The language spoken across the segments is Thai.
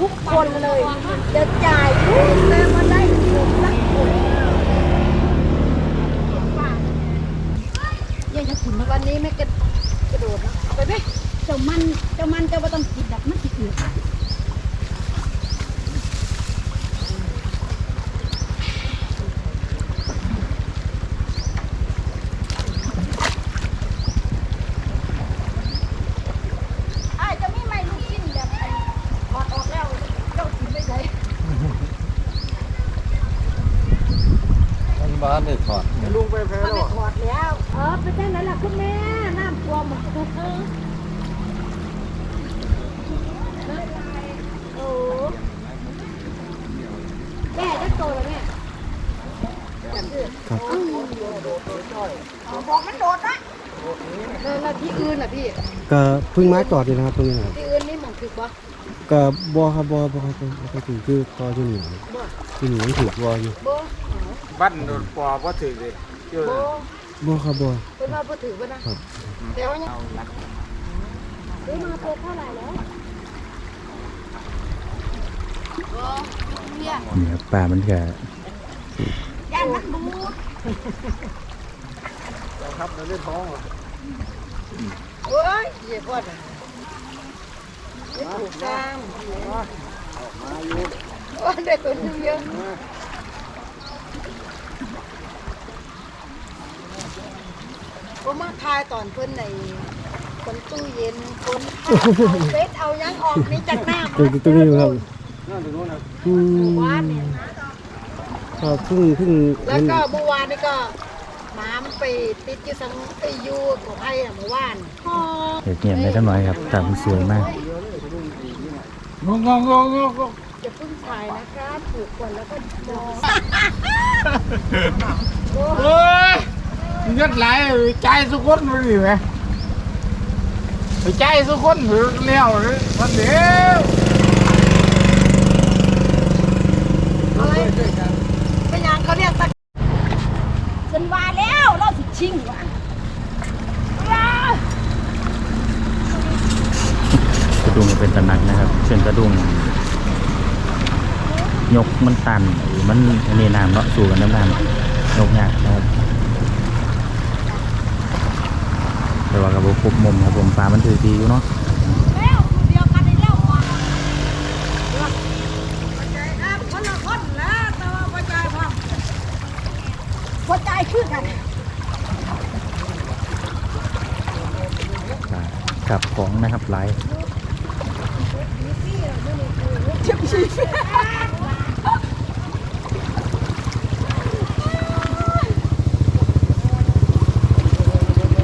ทุกคนเลย จะจ่ายทุกแต่มาได้เงินสักคนยังจะถึงวันนี้ไม่กระกระโดดนะเอาไปไหมเจ้ามันเจ้ามันเจ้าไม่ต้องกินดับมันติดอืดอ้ายจะมีไม่ลูกกินแบบไอ้ถอดออกแล้วเจ้ากินไม่ได้ มัน บ้านได้ถอดลุงไปแพ้มันแล้วได้ถอดแล้ว เออเป็นจังไหนล่ะคุณแม่น้ำท่วมหมดเออโอ้แม่จะโตแล้วแม่ครับบอกมันโดดนะแล้วที่อื่นอะพี่ ก็เพิ่งมาจอดอยู่นะครับตรงนี้นะครับที่อื่นนี่หมองถึกบ่ก็บ่ครับบ่บ่ครับบ่ค่อยถึงคือต่อที่นี่ครับบ่ที่นี่ยังถูกบ่อยู่บ่ บ้านโดนปอบว่าถือเลยเจอบ่บ่ครับบ่เพิ่นว่าบ่ถือบ่นะครับแต่ว่ายังซื้อมาตัวเท่าไหร่แล้วบ่เนี่ยนี่ครับป่ามันก็ย่านมันบูดครับเราเล่นท้องเหรอโอ้ยเหยียบก่อนอะไม่ถูกทางมาอยู่โอ้ยได้ตัวนึงเยอะ ก็มาทายตอนเพิ่นในคนตู้เย็นคนเอาเฟซเอายังออกนี่จากหน้าตรงตรงนี้ครับนั่นตรงนู้นนะอืมวานเนี่ยก็เพิ่งเพิ่งแล้วเห็นก็เมื่อวานนี่ก็หมามันไปติดอยู่สังไอยูของไอ้อะเมื่อวานเด็กเงียบได้ทั้งน้อยครับป่ามันสวยมากงงงงงงงจะเพิ่งถ่ายนะครับถูกก่อนแล้วก็มอง เฮ้ยยัดไหลใจสุกคนไปดิไหมใจสุกคนหรือเลี้ยวหรือมันเดียวอะไรเป็นยังเขาเรียกตะฉันว่าแล้วเราสิชิงวะว้ากระดุมเป็นตะหนักนะครับเส้นกระดุมยกมันตันหรือมันอันนี้น้ำเนาะสู่กันน้ำน้ำยกยากนะครับ แต่ว่ากับพบมุมครับผมปลามันถือดีอยู่เนาะแล้วตัวเดียวกันอีกแล้วว่ะหัวใจนะคนละคนแล้วแต่ว่าใจพร้อมหัวใจคือกันกับของนะครับหลาย ชิบชิบ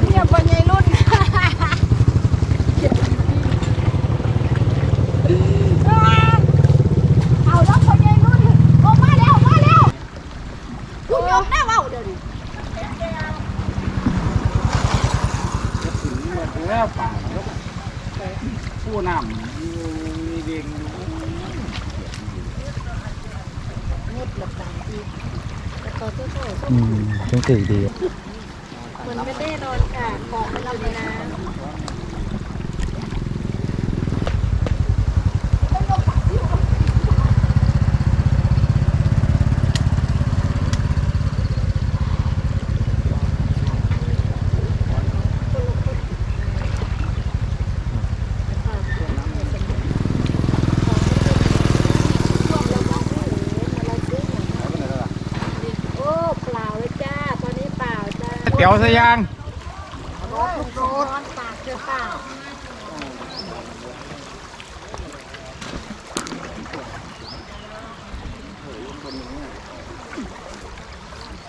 เนี่ยปัญญารุ่น เอาแล้วปัญญารุ่นออกมาแล้วมาแล้วคุณยกได้เปล่าเดี๋ยวนี้ แล้วป่าผู้นำมีเด้งงดหลับตาอีกแต่ต่อเจ้าโซ่อืมต้องถือดี มันไม่ได้นอนค่ะของมันเราดีนะ โอ้เปล่าเลยจ้า ตอนนี้เปล่า จ้าเตี๋ยวสยางโดนอนปากเจอเปล่า